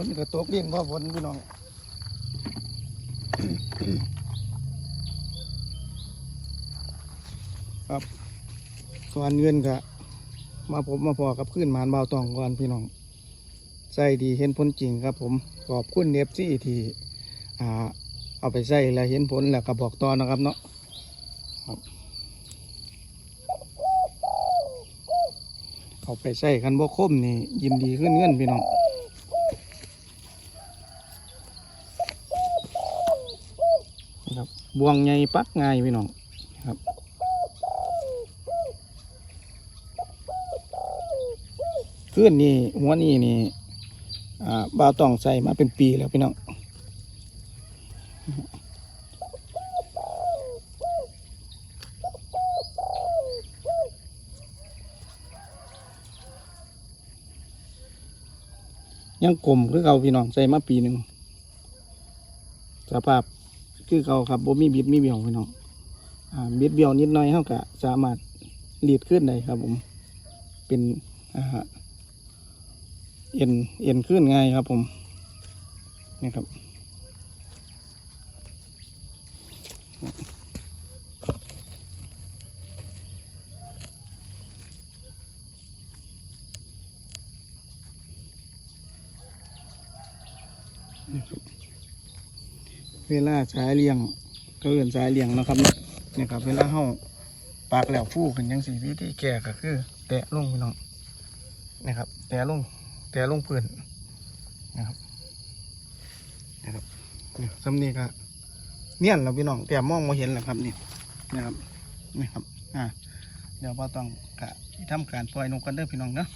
ฝนก็ตกเลี้ยงพ่อฝนพี่น้องครับก่อนเงินก็มาผมมาพอกับขึ้นหมานเบาตองก่อนพี่น้องใส่ดีเห็นผลจริงครับ ผมขอบคุณเนฟซี่ที่อ่า เอาไปใส่แล้วเห็นผลแล้วก็บอกต่อนะครับเนาะเอาไปใส่คันบ่คมนี่ ยินดีขึ้นเงินพี่น้องนะ ครับ บวงใหญ่ปักง่ายพี่น้องครับขึ้นนี่หัวนี่นี่อ่าบ่าวต้องใส่มาเป็นปีแล้วพี่น้องยังกลมคือเก่าพี่น้องใส่มาปีหนึ่งสภาพ คือเก่าครับบ่มีบิดมีเบี้ยวพี่น้องอ่าบิดเบี้ยวนิดหน่อยเท่ากับสามารถลีดขึ้นได้ครับผม เป็นอ่าเอ็นเอ็นขึ้นง่ายครับผมนี่ครับ เวลาใช้เลี้ยงก็เอื่นใช้เลี้ยงนะครับเนาะนี่ครับ เวลาเฮาปากแหลวฟูขึ้นยังสีวิธีแก่ก็คือ แตะลงพี่น้องนะครับ แตะลงแตะลงพื้นนะครับนะครับนี่สำนีก็เนี่ยนแล้วพี่น้องแต่มองมาเห็นแล้วครับนี่นะครับนี่ครับอ่าเดี๋ยวพอต้องกะทำการปล่อยนกกันเด้อพี่น้องเนาะ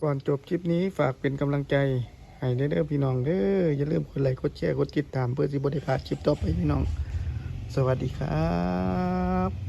ก่อนจบคลิปนี้ฝากเป็นกำลังใจให้เด้อพี่น้องเด้ออย่าลืมกดไลค์กดแชร์กดติดตามเพื่อสิบได้พลาดคลิปต่อไปพี่น้อง สวัสดีครับ